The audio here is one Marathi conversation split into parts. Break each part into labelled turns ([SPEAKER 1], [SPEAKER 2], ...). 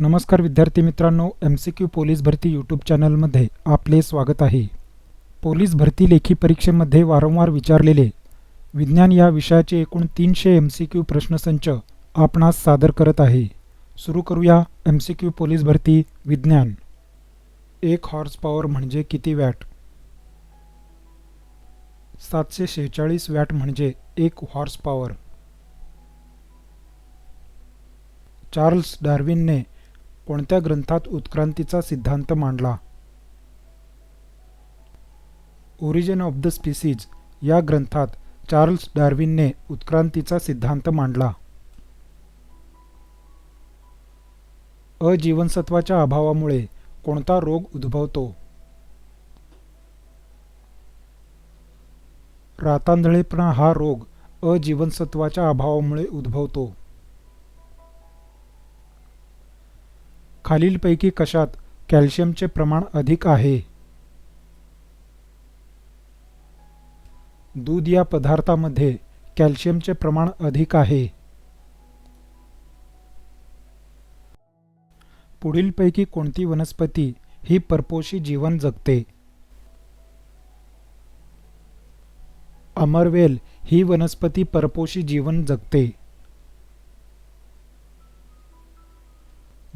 [SPEAKER 1] नमस्कार विद्यार्थी मित्रांनो एम सी क्यू पोलीस भरती यूट्यूब चॅनलमध्ये आपले स्वागत आहे. पोलीस भरती लेखी परीक्षेमध्ये वारंवार विचारलेले विज्ञान या विषयाचे एकूण तीनशे एम सी क्यू प्रश्नसंच आपणास सादर करत आहे. सुरू करूया एम सी क्यू पोलीस भरती विज्ञान. एक हॉर्स पॉवर म्हणजे किती वॅट? सातशे शेहेचाळीस वॅट म्हणजे एक हॉर्स पॉवर चार्ल्स डार्विनने कोणत्या ग्रंथात उत्क्रांतीचा सिद्धांत मांडला? ओरिजिन ऑफ द स्पीसीज या ग्रंथात चार्ल्स डार्विनने उत्क्रांतीचा सिद्धांत मांडला. अजीवनसत्वाच्या अभावामुळे कोणता रोग उद्भवतो? रातांधळेपणा हा रोग अजीवनसत्वाच्या अभावामुळे उद्भवतो. खालीलपैकी कशात कॅल्शियमचे प्रमाण अधिक आहे? दूध या पदार्थामध्ये कॅल्शियमचे प्रमाण अधिक आहे. पुढीलपैकी कोणती वनस्पती ही परपोषी जीवन जगते? अमरवेल ही वनस्पती परपोषी जीवन जगते.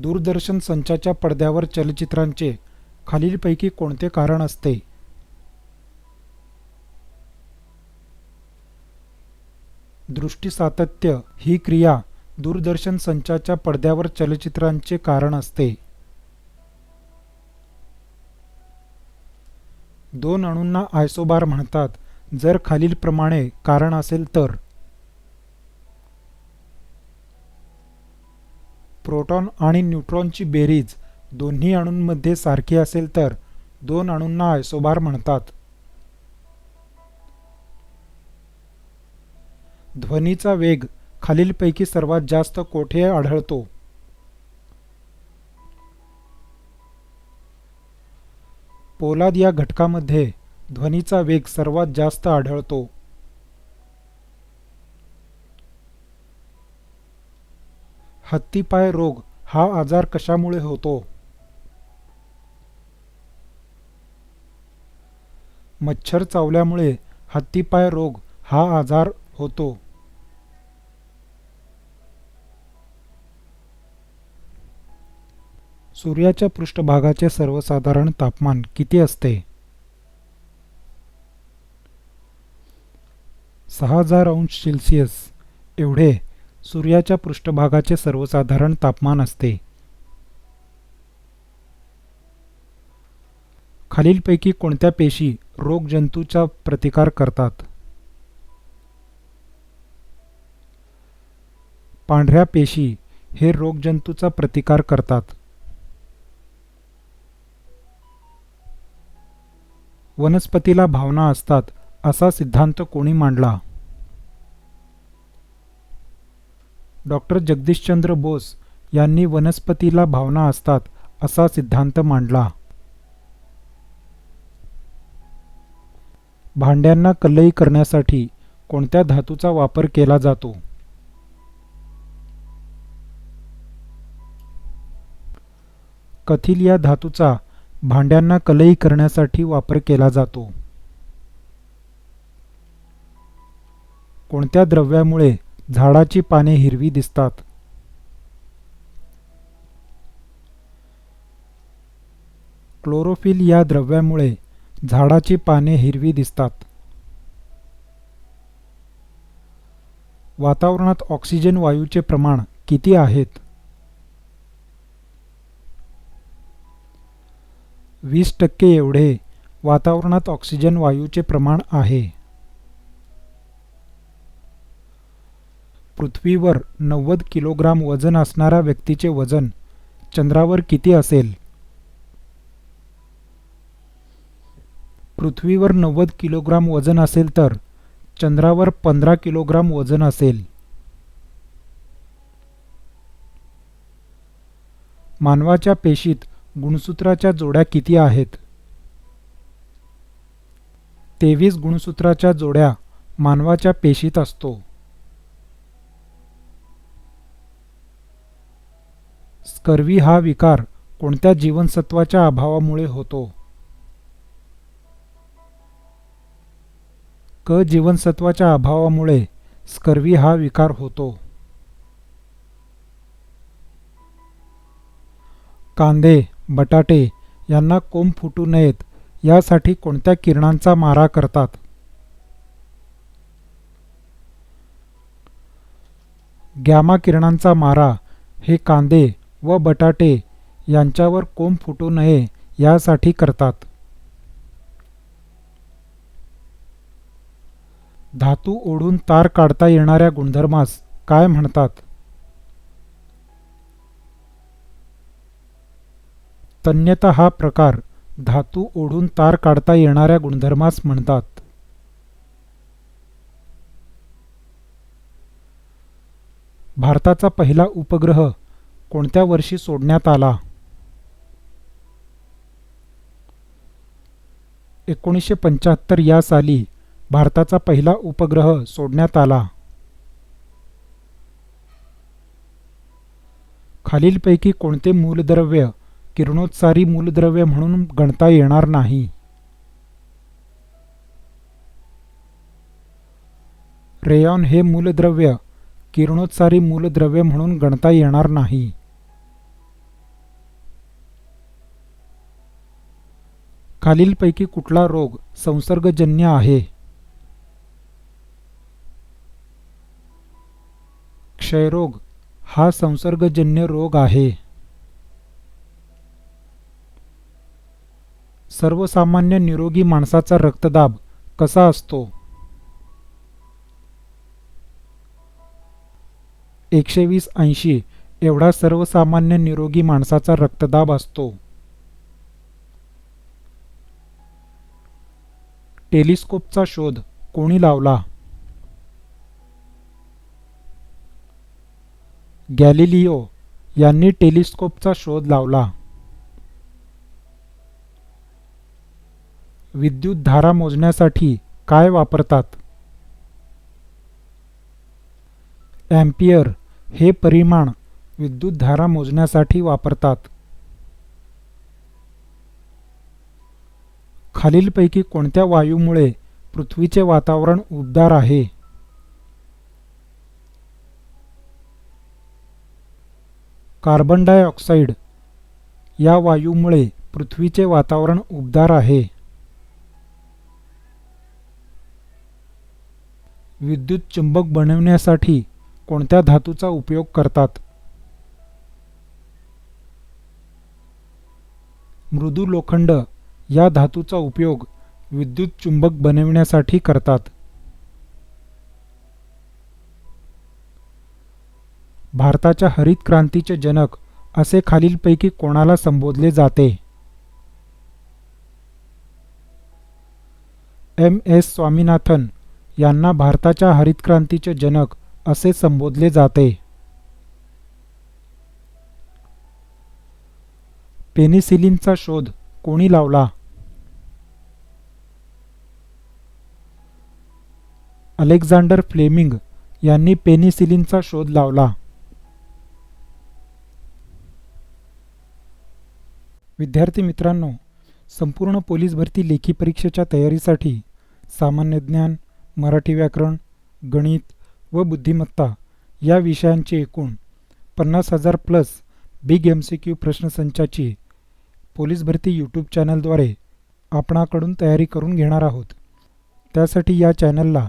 [SPEAKER 1] दूरदर्शन संचाच्या पडद्यावर चलचित्रांचे खालीलपैकी कोणते कारण असते? दृष्टी सातत्य ही क्रिया दूरदर्शन संचाच्या पडद्यावर चलचित्रांचे कारण असते. दोन अणूंना आयसोबार म्हणतात. जर खालीलप्रमाणे कारण असेल तर. प्रोटॉन आणि न्यूट्रॉनची बेरीज दोन्ही अणूंमध्ये सारखी असेल तर दोन अणूंना आयसोबार म्हणतात. ध्वनीचा वेग खालीलपैकी सर्वात जास्त कोठे आढळतो? पोलाद या घटकामध्ये ध्वनीचा वेग सर्वात जास्त आढळतो. हत्तीपाय रोग हा आजार कशामुळे होतो? मच्छर चावल्यामुळे हत्तीपाय रोग हा आजार होतो. सूर्याच्या पृष्ठभागाचे सर्वसाधारण तापमान किती असते? सहा हजार अंश सेल्सिअस एवढे सूर्याच्या पृष्ठभागाचे सर्वसाधारण तापमान असते. खालीलपैकी कोणत्या पेशी रोगजंतूचा प्रतिकार करतात? पांढऱ्या पेशी हे रोगजंतूचा प्रतिकार करतात. वनस्पतीला भावना असतात असा सिद्धांत कोणी मांडला? डॉक्टर जगदीशचंद्र बोस यांनी वनस्पतीला भावना असतात असा सिद्धांत मांडला. भांड्यांना कलई करण्यासाठी कोणत्या धातूचा वापर केला जातो? कथिल या धातूचा भांड्यांना कलई करण्यासाठी वापर केला जातो. कोणत्या द्रव्यामुळे झाडाची पाने हिरवी दिसतात. क्लोरोफिल या द्रव्यामुळे झाडाची पाने हिरवी दिसतात. वातावरणात ऑक्सिजन वायूचे प्रमाण किती आहेत? वीस टक्के एवढे वातावरणात ऑक्सिजन वायूचे प्रमाण आहे. पृथ्वीवर नव्वद किलोग्राम वजन असणाऱ्या व्यक्तीचे वजन चंद्रावर किती असेल? पृथ्वीवर नव्वद किलोग्राम वजन असेल तर चंद्रावर पंधरा किलोग्राम वजन असेल. मानवाच्या पेशीत गुणसूत्राच्या जोड्या किती आहेत? तेवीस गुणसूत्राच्या जोड्या मानवाच्या पेशीत असतो. स्कर्वी हा विकार कोणत्या जीवनसत्वाच्या अभावामुळे होतो? क जीवनसत्वाच्या अभावामुळे स्कर्वी हा विकार होतो. कांदे बटाटे यांना कोंब फुटू नयेत यासाठी कोणत्या किरणांचा मारा करतात? गॅमा किरणांचा मारा हे कांदे व बटाटे यांच्यावर कोंब फुटू नये यासाठी करतात. धातू ओढून तार काढता येणाऱ्या गुणधर्मास काय म्हणतात? तन्यता हा प्रकार धातू ओढून तार काढता येणाऱ्या गुणधर्मास म्हणतात. भारताचा पहिला उपग्रह कोणत्या वर्षी सोडण्यात आला? एकोणीसशे पंच्याहत्तर या साली भारताचा पहिला उपग्रह सोडण्यात आला. खालीलपैकी कोणते मूलद्रव्य किरणोत्सारी मूलद्रव्य म्हणून गणता येणार नाही? रेयॉन हे मूलद्रव्य किरणोत्सारी मूलद्रव्य म्हणून गणता येणार नाही. खालीलपैकी कुठला रोग संसर्गजन्य आहे? क्षयरोग हा संसर्गजन्य रोग आहे. सर्वसामान्य निरोगी माणसाचा रक्तदाब कसा असतो? एकशे वीस ऐंशी एवढा सर्वसामान्य निरोगी माणसाचा रक्तदाब असतो. टेलिस्कोपचा शोध कोणी लावला? गॅलिलिओ यांनी टेलिस्कोपचा शोध लावला. विद्युत धारा मोजण्यासाठी काय वापरतात? अँपियर हे परिमाण विद्युत धारा मोजण्यासाठी वापरतात. खालीलपैकी कोणत्या वायूमुळे पृथ्वीचे वातावरण उबदार आहे? कार्बन डायऑक्साईड या वायूमुळे पृथ्वीचे वातावरण उबदार आहे. विद्युत चुंबक बनवण्यासाठी कोणत्या धातूचा उपयोग करतात? मृदू लोखंड या धातूचा उपयोग विद्युत चुंबक बनविण्यासाठी करतात. भारताच्या हरित क्रांतीचे जनक असे खालीलपैकी कोणाला संबोधले जाते? एम. एस. स्वामीनाथन यांना भारताच्या हरित क्रांतीचे जनक असे संबोधले जाते. पेनिसिलिनचा शोध कोणी लावला? अलेक्झांडर फ्लेमिंग यांनी पेनिसिलिनचा शोध लावला. विद्यार्थी मित्रांनो संपूर्ण पोलीस भरती लेखी परीक्षेच्या तयारीसाठी सामान्य ज्ञान मराठी व्याकरण गणित व बुद्धिमत्ता या विषयांचे एकूण पन्नास हजार plus big M C Q प्रश्नसंचाची police भरती यूट्यूब चॅनलद्वारे आपणाकडून तयारी करून घेणार आहोत. त्यासाठी या चॅनलला